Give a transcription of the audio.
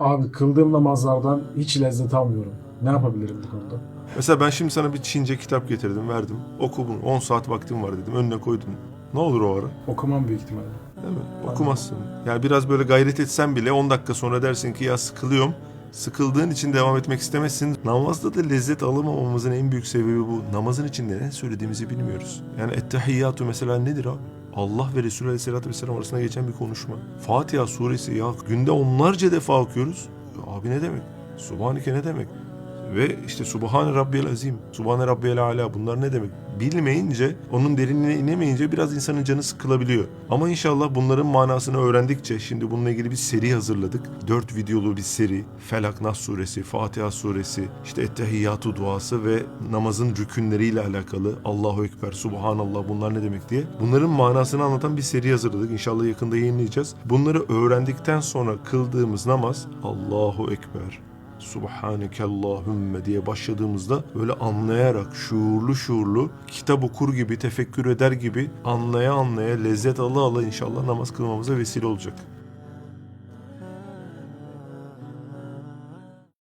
Abi kıldığım namazlardan hiç lezzet almıyorum. Ne yapabilirim bu konuda? Mesela ben şimdi sana bir Çince kitap getirdim, verdim. Oku bunu. 10 saat vaktim var dedim. Önüne koydun. Ne olur o ara? Okumam büyük ihtimalle. Değil mi? Okumazsın. Yani biraz böyle gayret etsen bile 10 dakika sonra dersin ki ya sıkılıyorum. Sıkıldığın için devam etmek istemezsin. Namazda da lezzet alamamamızın en büyük sebebi bu. Namazın içinde ne söylediğimizi bilmiyoruz. Yani ettehiyyatü mesela nedir abi? Allah ve Resulü Aleyhisselatü Vesselam arasında geçen bir konuşma. Fatiha suresi ya günde onlarca defa okuyoruz. Abi ne demek? Subhaneke ne demek? Ve işte Subhane Rabbiyel Azim, Subhane Rabbiyel Ala bunlar ne demek? Bilmeyince, onun derinliğine inemeyince biraz insanın canı sıkılabiliyor. Ama inşallah bunların manasını öğrendikçe, şimdi bununla ilgili bir seri hazırladık. Dört videolu bir seri. Felak Nas suresi, Fatiha suresi, işte Ettehiyyatu duası ve namazın rükünleriyle alakalı. Allahu Ekber, Subhanallah bunlar ne demek diye. Bunların manasını anlatan bir seri hazırladık. İnşallah yakında yayınlayacağız. Bunları öğrendikten sonra kıldığımız namaz Allahu Ekber, Subhaneke Allahümme diye başladığımızda böyle anlayarak şuurlu şuurlu kitap okur gibi tefekkür eder gibi anlaya anlaya lezzet ala ala inşallah namaz kılmamıza vesile olacak.